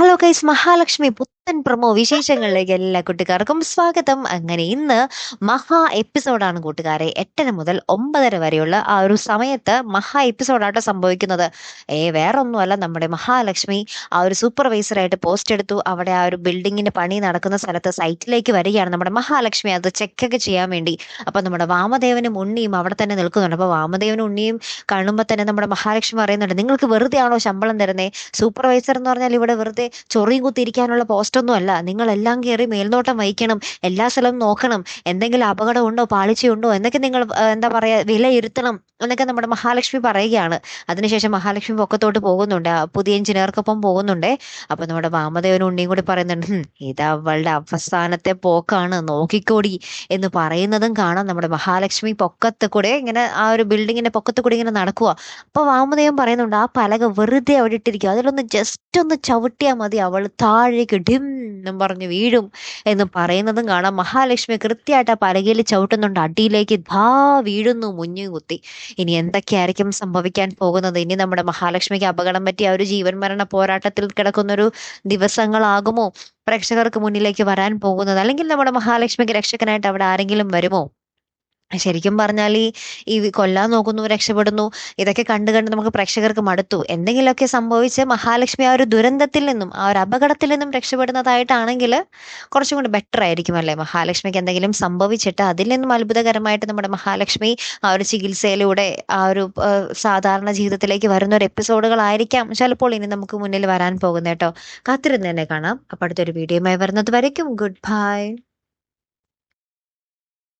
Hello guys Mahalakshmi promo വിശേഷങ്ങളിലേക്ക് എല്ലാ കൂട്ടുകാർക്കും സ്വാഗതം. അങ്ങനെ ഇന്ന് മഹാ എപ്പിസോഡാണ് കൂട്ടുകാരെ. എട്ടര മുതൽ ഒമ്പതര വരെയുള്ള ആ ഒരു സമയത്ത് മഹാ എപ്പിസോഡാട്ടോ സംഭവിക്കുന്നത്. ഏ വേറൊന്നുമല്ല നമ്മുടെ മഹാലക്ഷ്മി ആ ഒരു സൂപ്പർവൈസറായിട്ട് പോസ്റ്റ് എടുത്തു. അവിടെ ആ ഒരു ബിൽഡിങ്ങിന്റെ പണി നടക്കുന്ന സ്ഥലത്ത് സൈറ്റിലേക്ക് വരികയാണ് നമ്മുടെ മഹാലക്ഷ്മി. അത് ചെക്കൊക്കെ ചെയ്യാൻ വേണ്ടി. അപ്പൊ നമ്മുടെ വാമദേവനും ഉണ്ണിയും അവിടെ തന്നെ നിൽക്കുന്നുണ്ട്. അപ്പൊ വാമദേവനും ഉണ്ണിയും കാണുമ്പോൾ തന്നെ നമ്മുടെ മഹാലക്ഷ്മി പറയുന്നുണ്ട് നിങ്ങൾക്ക് വെറുതെ ആണോ ശമ്പളം തരുന്നേ? സൂപ്പർവൈസർ എന്ന് പറഞ്ഞാൽ ഇവിടെ വെറുതെ ചൊറിയും കുത്തിയിരിക്കാനുള്ള പോസ്റ്റൊന്നും അല്ല നിങ്ങൾ എല്ലാം കയറി മേൽനോട്ടം വഹിക്കണം. എല്ലാ സ്ഥലവും നോക്കണം. എന്തെങ്കിലും അപകടമുണ്ടോ? പാളിച്ചയുണ്ടോ? എന്നൊക്കെ നിങ്ങൾ എന്താ പറയുക വിലയിരുത്തണം എന്നൊക്കെ നമ്മുടെ മഹാലക്ഷ്മി പറയുകയാണ്. അതിനുശേഷം മഹാലക്ഷ്മി പൊക്കത്തോട്ട് പോകുന്നുണ്ട്. പുതിയ എഞ്ചിനീയർക്കൊപ്പം പോകുന്നുണ്ട്. അപ്പൊ നമ്മുടെ വാമദേവനും ഉണ്ണിയും കൂടി പറയുന്നുണ്ട് "ഹും, ഇത് അവളുടെ അവസാനത്തെ പോക്കാണ്. നോക്കിക്കോടി എന്ന് പറയുന്നതും കാണാം. നമ്മുടെ മഹാലക്ഷ്മി പൊക്കത്ത് കൂടെ ഇങ്ങനെ ആ ഒരു ബിൽഡിങ്ങിന്റെ പൊക്കത്ത് കൂടി ഇങ്ങനെ നടക്കുക അപ്പൊ വാമദേവൻ പറയുന്നുണ്ട് ആ പലക വെറുതെ അവിടെ ഇട്ടിരിക്കുക അതിലൊന്ന് ജസ്റ്റ് ഒന്ന് ചവിട്ടിയാൽ മതി അവൾ താഴേക്ക് ഡിം എന്നും പറഞ്ഞ് വീഴും എന്ന് പറയുന്നതും കാണാം. മഹാലക്ഷ്മി കൃത്യമായിട്ട് ആ പലകയിൽ ചവിട്ടുന്നുണ്ട്. അടിയിലേക്ക് ധാ വീഴുന്നു മുഞ്ഞു കുത്തി. ഇനി എന്തൊക്കെയായിരിക്കും സംഭവിക്കാൻ പോകുന്നത്? ഇനി നമ്മുടെ മഹാലക്ഷ്മിക്ക് അപകടം പറ്റി ആ ഒരു ജീവൻ മരണ പോരാട്ടത്തിൽ കിടക്കുന്നൊരു ദിവസങ്ങളാകുമോ? പ്രേക്ഷകർക്ക് മുന്നിലേക്ക് വരാൻ പോകുന്നത്? അല്ലെങ്കിൽ നമ്മുടെ മഹാലക്ഷ്മിക്ക് രക്ഷകനായിട്ട് അവിടെ ആരെങ്കിലും വരുമോ? ശരിക്കും പറഞ്ഞാൽ ഈ ഈ കൊല്ലാൻ നോക്കുന്നു രക്ഷപ്പെടുന്നു ഇതൊക്കെ കണ്ടു കണ്ട് നമുക്ക് പ്രേക്ഷകർക്ക് മടുത്തു. എന്തെങ്കിലുമൊക്കെ സംഭവിച്ച് മഹാലക്ഷ്മി ആ ഒരു ദുരന്തത്തിൽ നിന്നും ആ ഒരു അപകടത്തിൽ നിന്നും രക്ഷപ്പെടുന്നതായിട്ടാണെങ്കിൽ കുറച്ചും കൂടി ബെറ്റർ ആയിരിക്കും അല്ലേ? മഹാലക്ഷ്മിക്ക് എന്തെങ്കിലും സംഭവിച്ചിട്ട് അതിൽ നിന്നും അത്ഭുതകരമായിട്ട് നമ്മുടെ മഹാലക്ഷ്മി ആ ഒരു ചികിത്സയിലൂടെ ആ ഒരു സാധാരണ ജീവിതത്തിലേക്ക് വരുന്ന ഒരു എപ്പിസോഡുകളായിരിക്കാം ചിലപ്പോൾ ഇനി നമുക്ക് മുന്നിൽ വരാൻ പോകുന്നത് കേട്ടോ. കാത്തിരുന്ന് തന്നെ കാണാം. അപ്പോൾ അടുത്തൊരു വീഡിയോയുമായി വരുന്നത് വരയ്ക്കും. Good bye